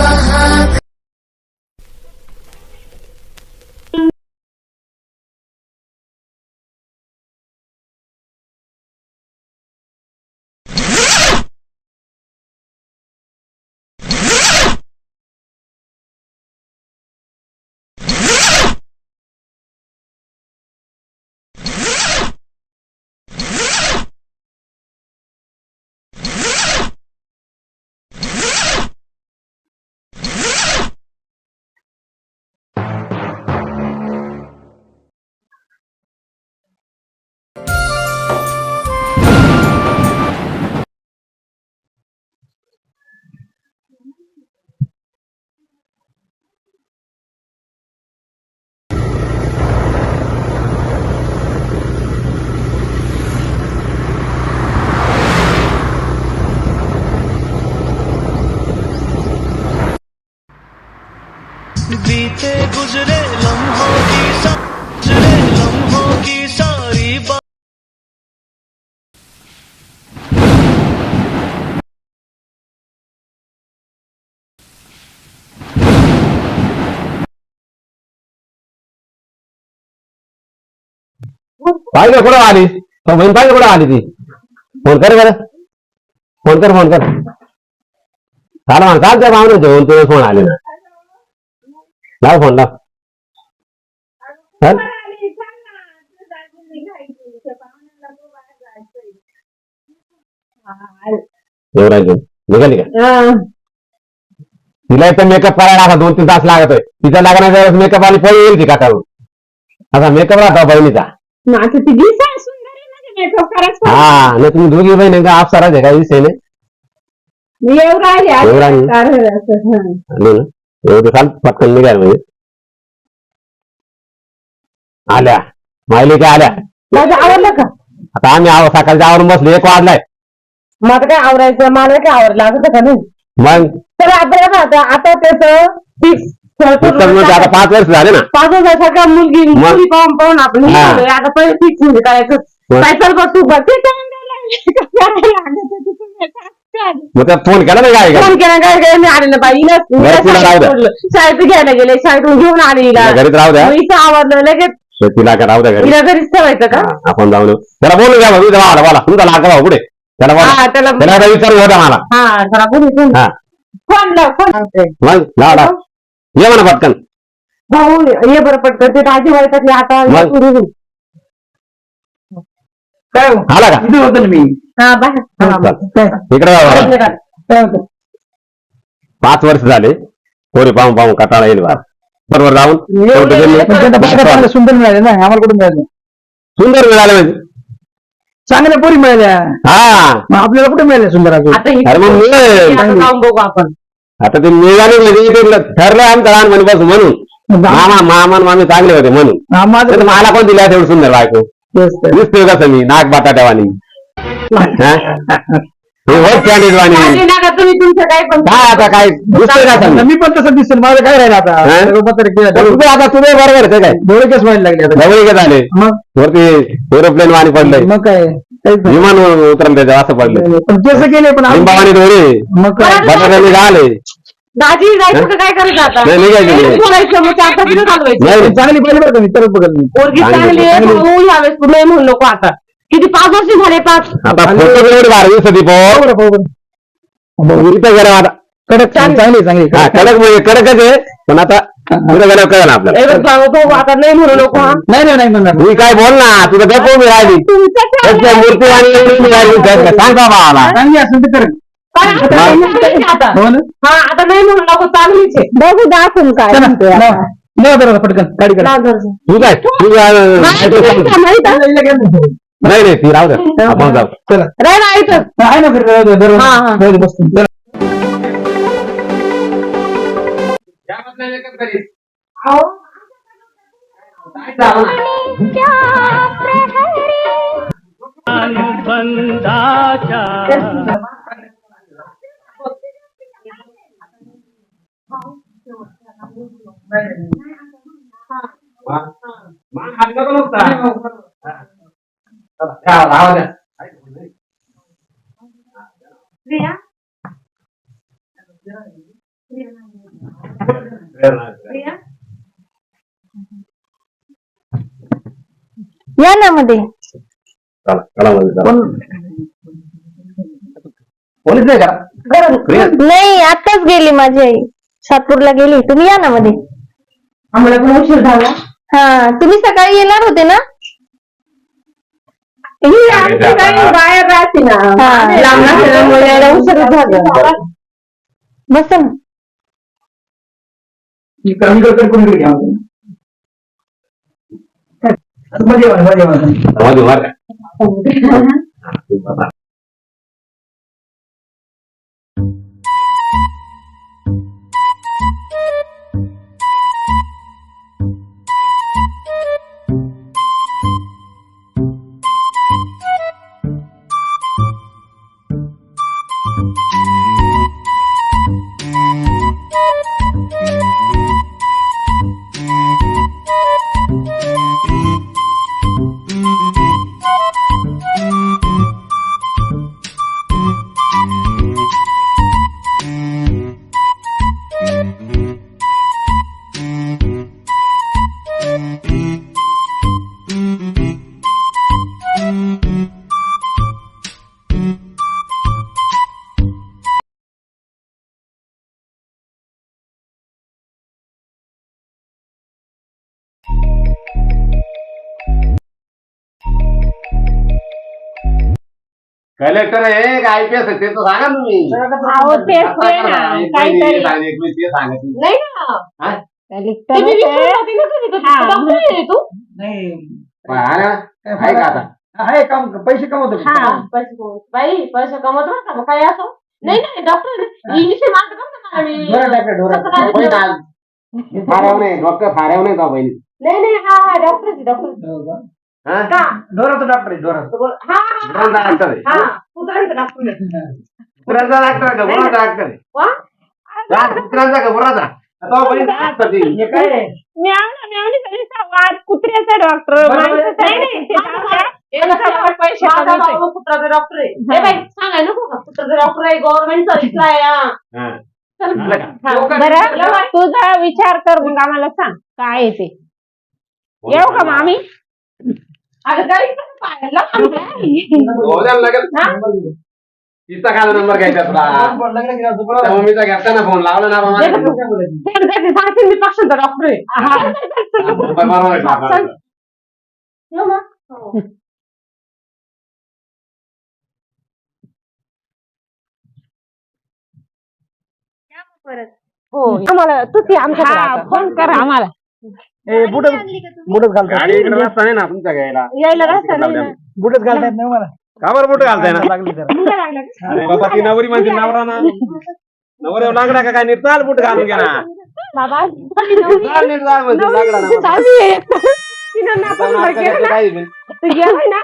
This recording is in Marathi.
bahar गुजरे लम्हों की सा- गुजरे लम्हों की सारी बात पाहिजे कुठं आली तो बहीण पाहिजे कुठं आली ती फोन कर बरं फोन कर फोन कर। चाल म्हणा चाल त्या पाहुणे जेवण तुझे फोन आले ना लाव फोन लाव. चल. देवराज निघाली का? तिला इथं मेकअप करायला असा दोन तीन तास लागत आहे तिच्या लागण्याच्या मेकअप आली पळी येईल ती का करून असा मेकअप राहतो बहिणीचा. माझं ती दिसाय सुंदर आहे ना मेकअप करायचं हा नाही तुम्ही दोघी बहीण का आपसाराच आहे का विषय नाही. मी येऊ राहिले आज. येऊ राहिली. चालेल असं, हं. आली ना एवढं चाल पटकन निघाल म्हणजे. आल्या. माहिली काय आल्या? माझं आवडलं का? आता आम्ही आव सकाळच्या आवरून बसलो एक वाजलाय. आता काय आवरायचं मला काय आवडलं असं का नाही? मग? तर आपल्याला काय आता आता त्याचं फिक्स म्हणजे आता पाच वर्ष झाले ना. पाच वर्षाचा मुलगी मग? मुली पाहून पाहून आपण हे. केलंय. आता पहिले फिक्स म्हणजे करायचं. मग? काय चल बस तू बस ते time द्यायला लागले. काय लागत होतं तुम्ही आता? मग त्यात फोन केला ना काय? फोन केला काय काय? मी आले ना बाई घरी तिला शाळेत राहू द्या. सोडलं. शाळेत घ्यायला गेले शाळेतून घेऊन आले हिला घरीच राहू द्या. मग हिचं आवडलं लगेच तिला का राहू द्या घरी? हिला घरीच ठेवायचं का? हा, आपण जाऊन येऊ. त्याला बोलू द्या भाऊ बोला बोला तुमचा लागा भाऊ पुढे त्याला बोला. हा त्याला त्याला आता विचारू होता मला. हा जरा बोलू फोन हा. फोन लाव फोन लावते. मग लाव ये म्हणा पटकन. भाऊ ये बरं पडतं ते राजी व्हायचं आता मग? सुरू होईल. काय हो? आला का इथे होतो ना मी हा बाहेर हा, चल. काय इकडे जा बरं. काय होतं पाच वर्ष झाले पोरी पाहून पाहून कटाळा येईल बा बरोबर जाऊन शेवटी गेली. पण त्यांना बघा चांगलं सुंदर मिळाले ना आम्हाला कुठून मिळाले सुंदर मिळाले म्हणजे चांगल्या पोरी मिळाल्या हा मग आपल्याला कुठे मिळाल्या सुंदर अजून आता ही अरे मग मिळेल आता जाऊन बघू आपण आता ते मिळाले म्हणजे ते ठरलं आमचं लहानपणीपासून म्हणून मामा मामा आणि मामी चांगले होते म्हणून हा, माझं तर मला कोण दिला तेवढं सुंदर बायको तेच तर. दिसतोय कसं मी? नाक हा? हे होत कॅन्डिड वाणी तुम्ही तुमचं काय पण काय आता काय? दिसतोय का तुम्ही? मी पण तसं दिसेल. माझं काय राहिलं आता? हा? केलं. तर तुझं आता तुझे बरोबर आहे ते काय डोळे केस व्हायला लागले आता. जवळ का झाले. मग? वरती एरोप्लेन वाणी पडलंय. मग काय? काहीच नाही. विमान उतरलं त्याच्या असं पडलं. पण केस गेले पण आम्ही- लिंबावाणी डोळे मग काय? बटाट्याने झाले. दाजी जायचं का काय करायचं आता? नाही, नाही. बोलायचं मग चार नाही नाही. चांगली पाहिजे बरं का मी तरच बघत मी पोरगी चांगली चांगली आहे चांगली. भाऊ यावेळेस नाही म्हणू नको आता. किती पाच वर्ष झाले पाच. आता फोटो एवढे भारी दिसत ती पाहू बरं, पाहू बरं. इथं गेला आता. कडक चांगली. चांगली हा कडक म्हणजे कडकच आहे पण आता पुढे गेल्यावर कळलं ना आपल्याला. ए बघ भाऊ, भाऊ आता नाही म्हणू नको हा. नाही नाही नाही म्हणणार काय बोल ना तुझं काय कोण राहिली. तुमचं त्याच्या मूर्ती आणि मिळाली सांग मला चांगली असेल तर काय आता हो ना? हा आता नाही म्हणू नको चांगलीच आहे. बघू दाखवून काय चला, लाव. लाव जरा पटकन गाडी करा तू काय? तू काय- नाही नाही ती राहू दे आपण जाऊ. चला. आहे ना हा, हा. बसतो चला. या ना मध्ये चला चला मध्ये चला. पोलीस नाही का प्रिया, नाही आताच गेली माझी आई. सातपूरला गेली. तुम्ही या ना मध्ये आम्हाला पण उशीर झाला हा तुम्ही सकाळी येणार होते ना? ही आमची काही बाहेर राहते ना. हा. लांब असल्यामुळे यायला उशीर झाला बस. ना इकडे कोणी घ्या मध्ये वा, मध्ये वा. मध्ये मार कलेक्टर आहे का आयपीएस आहे ते तर सांगा तुम्ही अहो, तेच ते ना, काहीतरी. काहीतरी ते सांगा तुम्ही. नाही ना हा? कलेक्टर होते. हा. नाही हा ना? आहे का आता आहे काम पैसे कमवतो हा. पैसे कमवत बाई पैसे कमवत बरं का मग काय असो नाही नाही डॉक्टर इंग्लिश का मी ढोरा ढोरा. कसं काय? फाऱ्याव नाही डॉक्टर नाही जाऊ बहिणी नाही नाही हा हा डॉक्टर डॉक्टर हो का? हा का ढोराचं डॉक्टर आहे ढोराचं हा हा कुत्र्यांचा डॉक्टर आहे हा कुत्र्यांचं डॉक्टर आहे. कुत्र्यांचा डॉक्टर का बुराचा डॉक्टर आहे वा? हा, कुत्र्यांचा का बुराचा आता बहिणी काय असतं ती? हे काय आहे? म्यावणं, म्यावणी तरी संवाद, कुत्र्याचा डॉक्टर नाही, माणसाचा नाही, नाही, ते माझा जाऊ द्या. भाऊ- एक त्याच्यावर पैसे माझा कमवतोय. भाऊ कुत्राचा डॉक्टर आहे हे बाई सांगाय नको का कुत्राचा डॉक्टर आहे गव्हर्नमेंट सर्व्हिसला आहे हा. हा. चल. झालं का? हा. बरं तुझा विचार कर मग आम्हाला सांग काय आहे ते येऊ का मामी तिचा काय? नंबर घ्यायचा तुला. त्या मम्मीचा फोन लावला ना बाबा. मी पक्षाचा डॉक्टर आहे नंबर बरोबर आहे बाबा. येऊ मग? हो. हो आम्हाला तूच आमच्या फोन कर आम्हाला. ए, बुटच बुटच घालतात गाडी इकडे रस्ता नाही ना तुमच्या घ्यायला. यायला रस्ता नाही ना. बुटच घालतात नाही मला का बरं बोट घालताय ना? लागली जरा. मुलं लागलं का? अरे बाबा ती नवरी म्हणते नवरा ना. नवऱ्यावर लागला का काय नीट? चाल बुट घालून घ्या ना. बाबा चाल नीट चाल म्हणते लागला ना चालू आहे. तिनं नाकात आता भर केलं नाटकाचं ना. काही नाही. तू गेलाय ना.